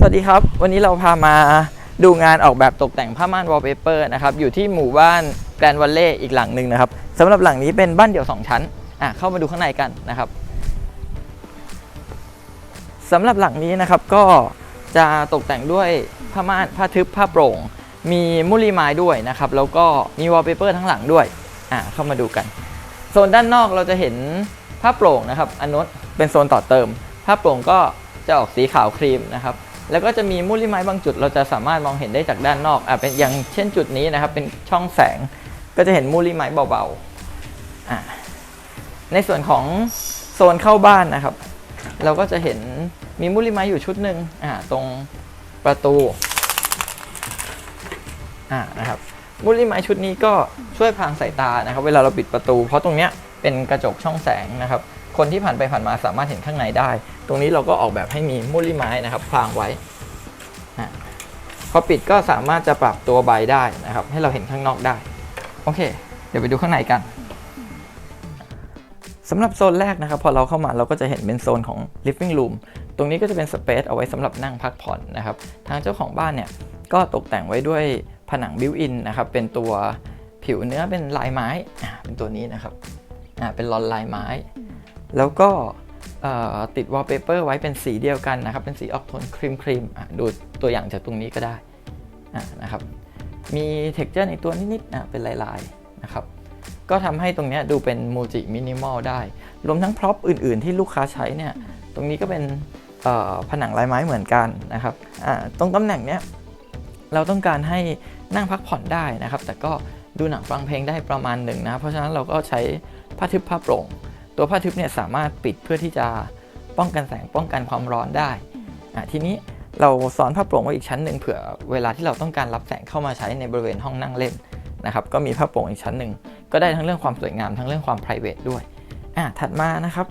สวัสดีครับ วันนี้เราพามาดูงานออกแบบตกแต่งผ้าม่านวอลเปเปอร์นะครับ อยู่ที่หมู่บ้านแกรนวัลเล่อีกหลังหนึ่งนะครับสำหรับหลังนี้เป็นบ้านเดี่ยว 2 ชั้นอะเข้ามาดูข้างในกันนะครับสำหรับหลังนี้นะครับก็จะตกแต่งด้วยผ้าม่านผ้าทึบผ้าโปร่ง มีมุลีไม้ด้วยนะครับ แล้วก็มีวอลเปเปอร์ทั้งหลังด้วยอะเข้ามาดูกัน โซนด้านนอกเราจะเห็นผ้าโปร่งนะครับอันนู้นเป็นโซนต่อเติมผ้าโปร่งก็จะออกสีขาวครีมนะครับ แล้วก็จะมีมุลิไม้บางจุด เราจะสามารถมองเห็นได้จากด้านนอกอะเป็นอย่างเช่นจุดนี้นะครับ เป็นช่องแสงก็จะเห็นมุลิไม้เบาๆอะในส่วนของโซนเข้าบ้านนะครับ เราก็จะเห็นมีมุลิไม้อยู่ชุดหนึ่งอะตรงประตูอะนะครับมุลิไม้ชุดนี้ก็ช่วยพรางสายตานะครับ เวลาเราปิดประตู เพราะตรงเนี้ยเป็นกระจกช่องแสงนะครับ คนที่ผ่านไปผ่านมาสามารถเห็นข้างในได้ ตรงนี้เราก็ออกแบบให้มีมุลิไม้นะครับพรางไว้พอปิดก็สามารถจะปรับตัวใบได้นะครับ ให้เราเห็นข้างนอกได้ โอเค เดี๋ยวไปดูข้างในกันสำหรับโซนแรกนะครับพอเราเข้ามาเราก็จะเห็นเป็นโซนของ living room ตรงนี้ก็จะเป็นสเปซเอาไว้สำหรับนั่งพักผ่อนนะครับ ทางเจ้าของบ้านเนี่ยก็ตกแต่งไว้ด้วยผนังบิวอินนะครับ เป็นตัวผิวเนื้อเป็นลายไม้เป็นตัวนี้นะครับเป็นลอนลายไม้ แล้วก็ติดวอลเปเปอร์ไว้เป็นสีเดียวกันนะครับ เป็นสีออกโทนครีมครีมดูตัวอย่างจากตรงนี้ก็ได้นะครับ มีเท็กเจอร์ในตัวนิดๆอะเป็นลายๆนะครับ ก็ทำให้ตรงนี้ดูเป็นมูจิมินิมอลได้ รวมทั้งพร็อพอื่นๆที่ลูกค้าใช้เนี่ย ตรงนี้ก็เป็นผนังลายไม้เหมือนกันนะครับ ตรงตำแหน่งเนี้ยเราต้องการให้นั่งพักผ่อนได้นะครับ แต่ก็ดูหนังฟังเพลงได้ประมาณหนึ่งนะ เพราะฉะนั้นเราก็ใช้ผ้าทึบผ้าโปร่ง ตัวผ้าทึบเนี่ยสามารถปิดเพื่อที่จะป้องกันแสงป้องกันความร้อนได้อะทีนี้เราซ้อนผ้าโปร่งไว้อีกชั้นหนึ่งเผื่อเวลาที่เราต้องการรับแสงเข้ามาใช้ในบริเวณห้องนั่งเล่นนะครับก็มีผ้าโปร่งอีกชั้นหนึ่งก็ได้ทั้งเรื่องความสวยงามทั้งเรื่องความ p r i v a t ด้วยอะถัดมานะครับ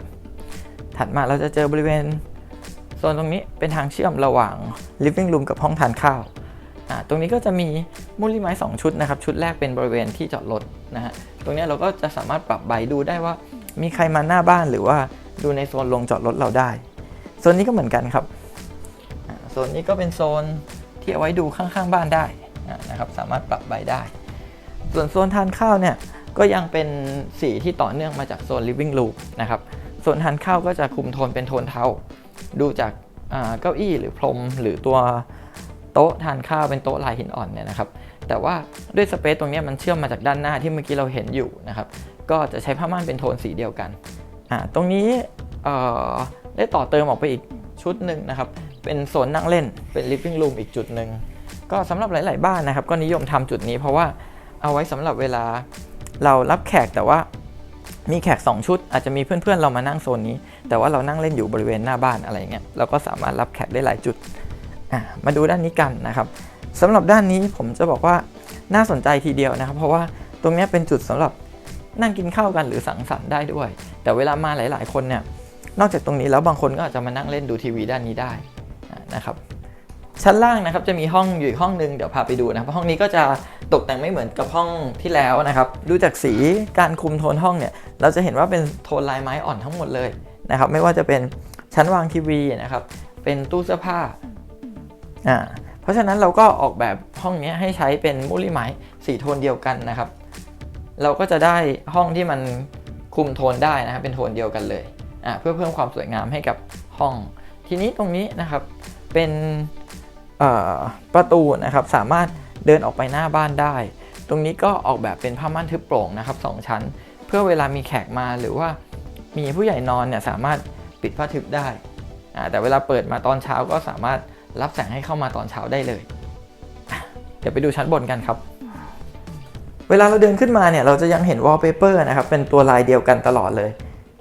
ถัดมาเราจะเจอบริเวณโซนตรงนี้เป็นทางเชื่อมระหว่าง living room กับห้องทานข้าวอะตรงนี้ก็จะมีมุลิไม้ 2 ชุดนะครับ ชุดแรกเป็นบริเวณที่จอดรถนะฮะตรงเนี้ยเราก็จะสามารถปรับใบดูได้ว่า มีใครมาหน้าบ้านหรือว่าดูในโซนลงจอดรถเราได้ โซนนี้ก็เหมือนกันครับ โซนนี้ก็เป็นโซนที่เอาไว้ดูข้างๆบ้านได้นะครับสามารถปรับใบได้ ส่วนโซนทานข้าวเนี่ยก็ยังเป็นสีที่ต่อเนื่องมาจากโซน living room นะครับโซนทานข้าวก็จะคุมโทนเป็นโทนเทาดูจากเก้าอี้หรือพรมหรือตัวโต๊ะทานข้าวเป็นโต๊ะลายหินอ่อนเนี่ยนะครับแต่ว่าด้วยสเปซตรงนี้มันเชื่อมมาจากด้านหน้าที่เมื่อกี้เราเห็นอยู่นะครับ ก็จะใช้ผ้าม่านเป็นโทนสีเดียวกันอ่าตรงนี้ได้ต่อเติมออกไปอีกชุดหนึ่งนะครับ เป็นโซนนั่งเล่นเป็น living room อีกจุดหนึ่งก็สำหรับหลาย ๆ บ้านนะครับ ก็นิยมทำจุดนี้เพราะว่าเอาไว้สำหรับเวลาเรารับแขกแต่ว่ามีแขก 2 ชุด อาจจะมีเพื่อน ๆ เรามานั่งโซนนี้ แต่ว่าเรานั่งเล่นอยู่บริเวณหน้าบ้านอะไรเงี้ยเราก็สามารถรับแขกได้หลายจุดมาดูด้านนี้กันนะครับสำหรับด้านนี้ผมจะบอกว่าน่าสนใจทีเดียวนะครับ เพราะว่าตรงนี้เป็นจุดสำหรับ นั่งกินข้าวกันหรือสังสรรค์ได้ด้วย แต่เวลามาหลาย ๆ คนเนี่ยนอกจากตรงนี้แล้วบางคนก็อาจจะมานั่งเล่นดูทีวีด้านนี้ได้นะครับชั้นล่างนะครับจะมีห้องอยู่อีกห้องหนึงเดี๋ยวพาไปดูนะครับห้องนี้ก็จะตกแต่งไม่เหมือนกับห้องที่แล้วนะครับดูจากสีการคุมโทนห้องเนี่ยเราจะเห็นว่าเป็นโทนลายไม้อ่อนทั้งหมดเลยนะครับไม่ว่าจะเป็นชั้นวางทีวีนะครับเป็นตู้เสื้อผ้าอ่าเพราะฉะนั้นเราก็ออกแบบห้องนี้ให้ใช้เป็นมุลิไม้สีโทนเดียวกันนะครับ เราก็จะได้ห้องที่มันคุมโทนได้นะครับเป็นโทนเดียวกันเลยอะเพื่อเพิ่มความสวยงามให้กับห้อง ทีนี้ตรงนี้นะครับเป็นประตูนะครับสามารถเดินออกไปหน้าบ้านได้ ตรงนี้ก็ออกแบบเป็นผ้าม่านทึบโปร่งนะครับสองชั้น เพื่อเวลามีแขกมาหรือว่ามีผู้ใหญ่นอนเนี่ยสามารถปิดผ้าทึบได้ แต่เวลาเปิดมาตอนเช้าก็สามารถรับแสงให้เข้ามาตอนเช้าได้เลย เดี๋ยวไปดูชั้นบนกันครับ เวลาเราเดินขึ้นมาเนี่ยเราจะยังเห็นวอลเปเปอร์นะครับเป็นตัวลายเดียวกันตลอดเลย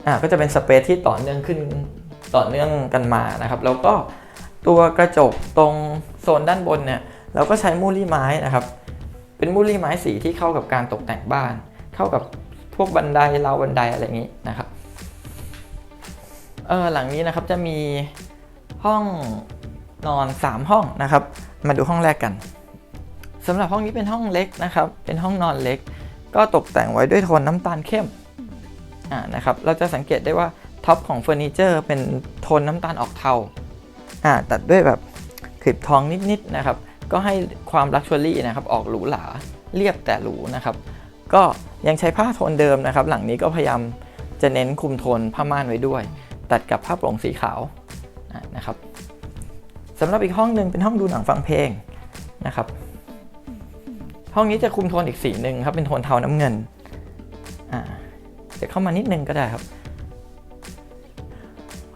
อ่าก็จะเป็นสเปซที่ต่อเนื่องขึ้นต่อเนื่องกันมานะครับ แล้วก็ตัวกระจกตรงโซนด้านบนเนี่ยเราก็ใช้มูลี่ไม้นะครับ เป็นมูลี่ไม้สีที่เข้ากับการตกแต่งบ้าน เข้ากับพวกบันไดราวบันไดอะไรอย่างนี้นะครับเออหลังนี้นะครับจะมีห้องนอน 3 ห้องนะครับ มาดูห้องแรกกัน สำหรับห้องนี้เป็นห้องเล็กนะครับ เป็นห้องนอนเล็ก ก็ตกแต่งไว้ด้วยโทนน้ำตาลเข้มอ่านะครับ เราจะสังเกตได้ว่าท็อปของเฟอร์นิเจอร์เป็นโทนน้ำตาลออกเทาอ่าตัดด้วยแบบคลิปทองนิดๆนะครับ ก็ให้ความลักชัวรี่นะครับ ออกหรูหรา เรียบแต่หรูนะครับ ก็ยังใช้ผ้าโทนเดิมนะครับ หลังนี้ก็พยายามจะเน้นคุมโทนผ้าม่านไว้ด้วย ตัดกับผ้าโปร่งสีขาวอะนะครับสำหรับอีกห้องหนึ่งเป็นห้องดูหนังฟังเพลงนะครับ ห้องนี้จะคุมโทนอีกสีหนึ่งครับ เป็นโทนเทาน้ำเงิน อ่า เดี๋ยวเข้ามานิดนึงก็ได้ครับ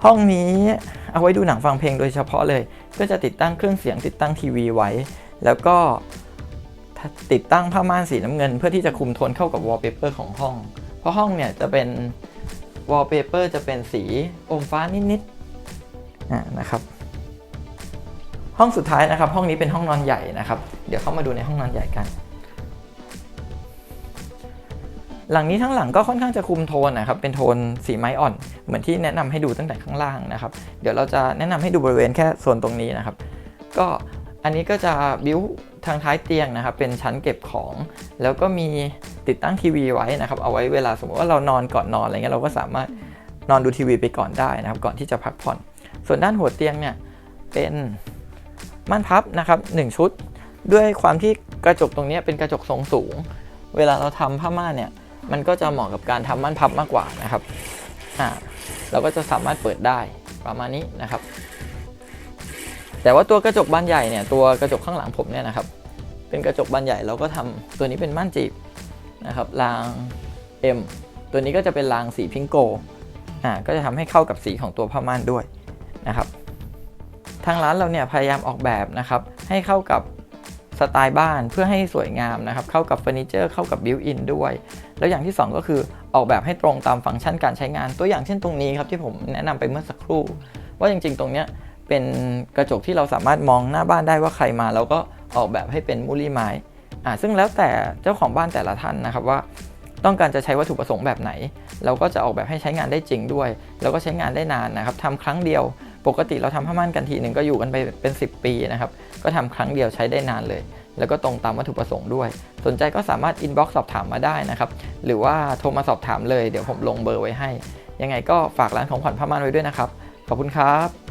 ห้องนี้เอาไว้ดูหนังฟังเพลงโดยเฉพาะเลย ก็จะติดตั้งเครื่องเสียงติดตั้งทีวีไว้ แล้วก็ติดตั้งผ้าม่านสีน้ำเงิน เพื่อที่จะคุมโทนเข้ากับวอลเปเปอร์ของห้อง เพราะห้องเนี่ยจะเป็นวอลเปเปอร์จะเป็นสีอมฟ้านิดๆ อ่า นะครับห้องสุดท้ายนะครับ ห้องนี้เป็นห้องนอนใหญ่นะครับ เดี๋ยวเข้ามาดูในห้องนอนใหญ่กัน หลังนี้ทั้งหลังก็ค่อนข้างจะคุมโทนนะครับ เป็นโทนสีไม้อ่อน เหมือนที่แนะนำให้ดูตั้งแต่ข้างล่างนะครับ เดี๋ยวเราจะแนะนำให้ดูบริเวณแค่โซนตรงนี้นะครับ ก็อันนี้ก็จะบิ้วทางท้ายเตียงนะครับ เป็นชั้นเก็บของ แล้วก็มีติดตั้งทีวีไว้นะครับ เอาไว้เวลาสมมติว่าเรานอนก่อนนอนอะไรเงี้ยเราก็สามารถนอนดูทีวีไปก่อนได้นะครับ ก่อนที่จะพักผ่อน ส่วนด้านหัวเตียงเนี่ยเป็นม่านพับนะครับหนึ่งชุด ด้วยความที่กระจกตรงนี้เป็นกระจกทรงสูง เวลาเราทำผ้าม่านเนี่ย มันก็จะเหมาะกับการทำม่านพับมากกว่านะครับอ่าเราก็จะสามารถเปิดได้ประมาณนี้นะครับ แต่ว่าตัวกระจกบานใหญ่เนี่ยตัวกระจกข้างหลังผมเนี่ยนะครับ เป็นกระจกบานใหญ่เราก็ทำตัวนี้เป็นม่านจีบนะครับราง M ตัวนี้ก็จะเป็นรางสีพิงโกอ่าก็จะทำให้เข้ากับสีของตัวผ้าม่านด้วยนะครับ ทางร้านเราเนี่ยพยายามออกแบบนะครับให้เข้ากับ สไตล์บ้านเพื่อให้สวยงามนะครับเข้ากับเฟอร์นิเจอร์เข้ากับบิวอินด้วย แล้วอย่างที่ 2 ก็คือออกแบบให้ตรงตามฟังก์ชันการใช้งาน ตัวอย่างเช่นตรงนี้ครับที่ผมแนะนำไปเมื่อสักครู่ ว่าจริง ๆ ตรงเนี้ยเป็นกระจกที่เราสามารถมองหน้าบ้านได้ว่าใครมาเราก็ออกแบบให้เป็นมูลี่ไม้อ่าซึ่งแล้วแต่เจ้าของบ้านแต่ละท่านนะครับว่า ต้องการจะใช้วัตถุประสงค์แบบไหน เราก็จะออกแบบให้ใช้งานได้จริงด้วย แล้วก็ใช้งานได้นานนะครับทำครั้งเดียว ปกติเราทำผ้าม่านกันทีหนึ่งก็อยู่กันไปเป็น 10 ปีนะครับก็ทำครั้งเดียวใช้ได้นานเลย แล้วก็ตรงตามวัตถุประสงค์ด้วย สนใจก็สามารถอินบ็อกซ์สอบถามมาได้นะครับหรือว่าโทรมาสอบถามเลยเดี๋ยวผมลงเบอร์ไว้ให้ ยังไงก็ฝากร้านของขวัญผ้าม่านไว้ด้วยนะครับขอบคุณครับ